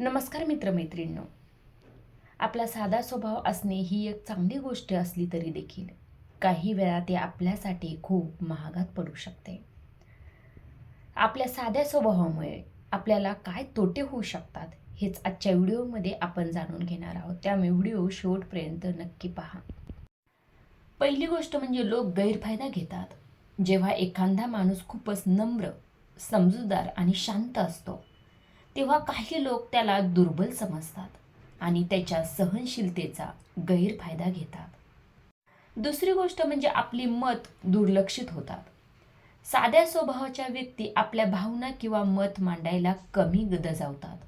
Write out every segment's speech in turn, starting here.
नमस्कार मित्रमैत्रिणींनो. आपला साधा स्वभाव असणे ही एक चांगली गोष्ट असली तरी देखील काही वेळा ते आपल्यासाठी खूप महागात पडू शकते. आपल्या साध्या स्वभावामुळे आपल्याला काय तोटे होऊ शकतात हेच आजच्या व्हिडिओमध्ये आपण जाणून घेणार आहोत. त्यामुळे व्हिडिओ शेवटपर्यंत नक्की पहा. पहिली गोष्ट म्हणजे लोक गैरफायदा घेतात. जेव्हा एखादा माणूस खूपच नम्र समजूतदार आणि शांत असतो तेव्हा काही लोक त्याला दुर्बल समजतात आणि त्याच्या सहनशीलतेचा गैरफायदा घेतात. दुसरी गोष्ट म्हणजे आपली मत दुर्लक्षित होतात. साध्या स्वभावाच्या व्यक्ती आपल्या भावना किंवा मत मांडायला कमी गदजावतात.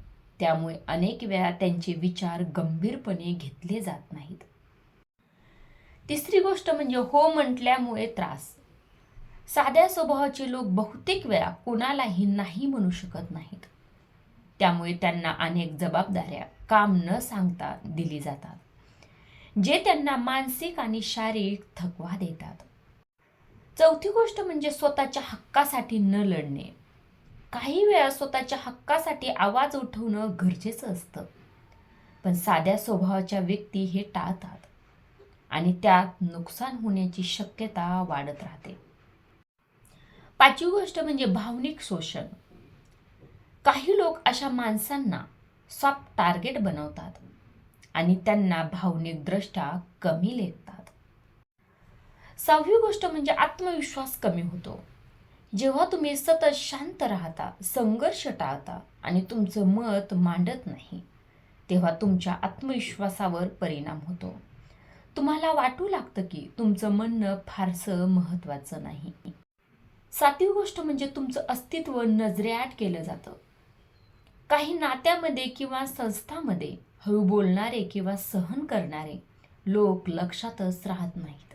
त्यामुळे अनेक वेळा त्यांचे विचार गंभीरपणे घेतले जात नाहीत. तिसरी गोष्ट म्हणजे हो म्हटल्यामुळे त्रास. साध्या स्वभावाचे लोक बहुतेक वेळा कोणालाही नाही म्हणू शकत नाहीत. त्यामुळे त्यांना अनेक जबाबदाऱ्या काम न सांगता दिली जातात जे त्यांना मानसिक आणि शारीरिक थकवा देतात. चौथी गोष्ट म्हणजे स्वतःच्या हक्कासाठी न लढणे. काही वेळा स्वतःच्या हक्कासाठी आवाज उठवणं गरजेचं असतं पण साध्या स्वभावाच्या व्यक्ती हे टाळतात आणि त्यात नुकसान होण्याची शक्यता वाढत राहते. पाचवी गोष्ट म्हणजे भावनिक शोषण. काही लोक अशा माणसांना सॉफ्ट टार्गेट बनवतात आणि त्यांना भावनिकदृष्ट्या कमी लेखतात. सहावी गोष्ट म्हणजे आत्मविश्वास कमी होतो. जेव्हा तुम्ही सतत शांत राहता संघर्ष टाळता आणि तुमचं मत मांडत नाही तेव्हा तुमच्या आत्मविश्वासावर परिणाम होतो. तुम्हाला वाटू लागतं की तुमचं म्हणणं फारसं महत्त्वाचं नाही. सातवी गोष्ट म्हणजे तुमचं अस्तित्व नजरेआड केलं जातं. काही नात्यामध्ये किंवा संस्थामध्ये हळू बोलणारे किंवा सहन करणारे लोक लक्षातच राहत नाहीत.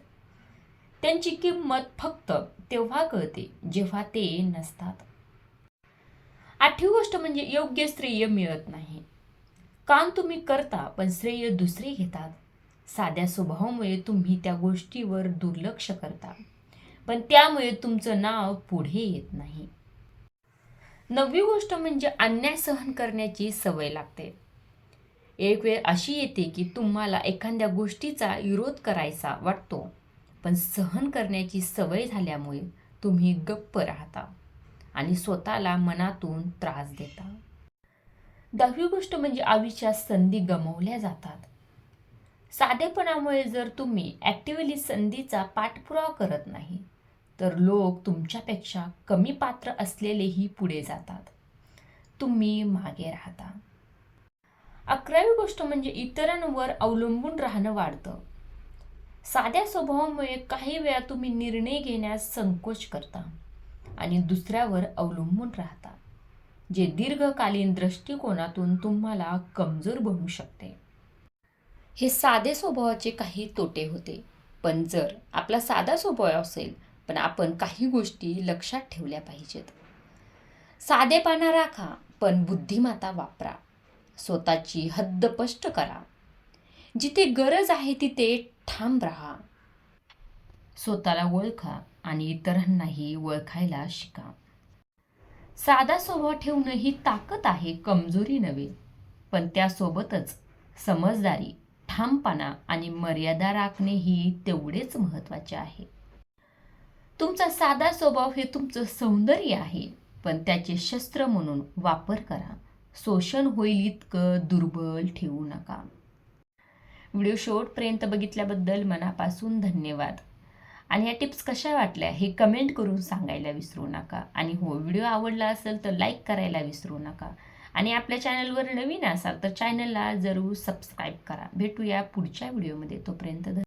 त्यांची किंमत फक्त तेव्हा कळते जेव्हा ते नसतात. आठवी गोष्ट म्हणजे योग्य श्रेय मिळत नाही. काम तुम्ही करता पण श्रेय दुसरे घेतात. साध्या स्वभावामुळे तुम्ही त्या गोष्टीवर दुर्लक्ष करता. पण त्यामुळे तुमचं नाव पुढे येत नाही. नववी गोष्ट म्हणजे अन्याय सहन करण्याची सवय लागते. एक वेळ अशी येते की तुम्हाला एखाद्या गोष्टीचा विरोध करायचा वाटतो पण सहन करण्याची सवय झाल्यामुळे तुम्ही गप्प राहता आणि स्वतःला मनातून त्रास देता. दहावी गोष्ट म्हणजे आयुष्यात संधी गमावल्या जातात. साधेपणामुळे जर तुम्ही ॲक्टिव्हली संधीचा पाठपुरावा करत नाही तर लोक तुमच्यापेक्षा कमी पात्र असलेलेही पुढे जातात. तुम्ही मागे राहता. अकरावी गोष्ट म्हणजे इतरांवर अवलंबून राहणं वाढतं. साध्या स्वभावामुळे काही वेळा तुम्ही निर्णय घेण्यास संकोच करता आणि दुसऱ्यावर अवलंबून राहता जे दीर्घकालीन दृष्टिकोनातून तुम्हाला कमजोर बनू शकते. हे साधे स्वभावाचे काही तोटे होते पण जर आपला साधा स्वभाव असेल पण आपण काही गोष्टी लक्षात ठेवल्या पाहिजेत. साधेपणा राखा पण बुद्धिमत्ता वापरा. स्वतःची हद्द स्पष्ट करा. जिथे गरज आहे तिथे ठाम राहा. स्वतःला ओळखा आणि इतरांनाही ओळखायला शिका. साधा स्वभाव ठेवणं ही ताकद आहे कमजोरी नव्हे. पण त्यासोबतच समजदारी ठामपणा आणि मर्यादा राखणे ही तेवढेच महत्त्वाचे आहे. तुमचा साधा स्वभाव हे तुमचं सौंदर्य आहे. पण त्याचे शस्त्र म्हणून वापर करा. शोषण होईल इतकं दुर्बल ठेवू नका. व्हिडिओ शेवटपर्यंत बघितल्याबद्दल मनापासून धन्यवाद. आणि या टिप्स कशा वाटल्या हे कमेंट करून सांगायला विसरू नका. आणि हो व्हिडिओ आवडला असेल तर लाईक करायला विसरू नका. आणि आपल्या चॅनलवर नवीन असाल तर चॅनलला जरूर सबस्क्राईब करा. भेटूया पुढच्या व्हिडिओमध्ये. तोपर्यंत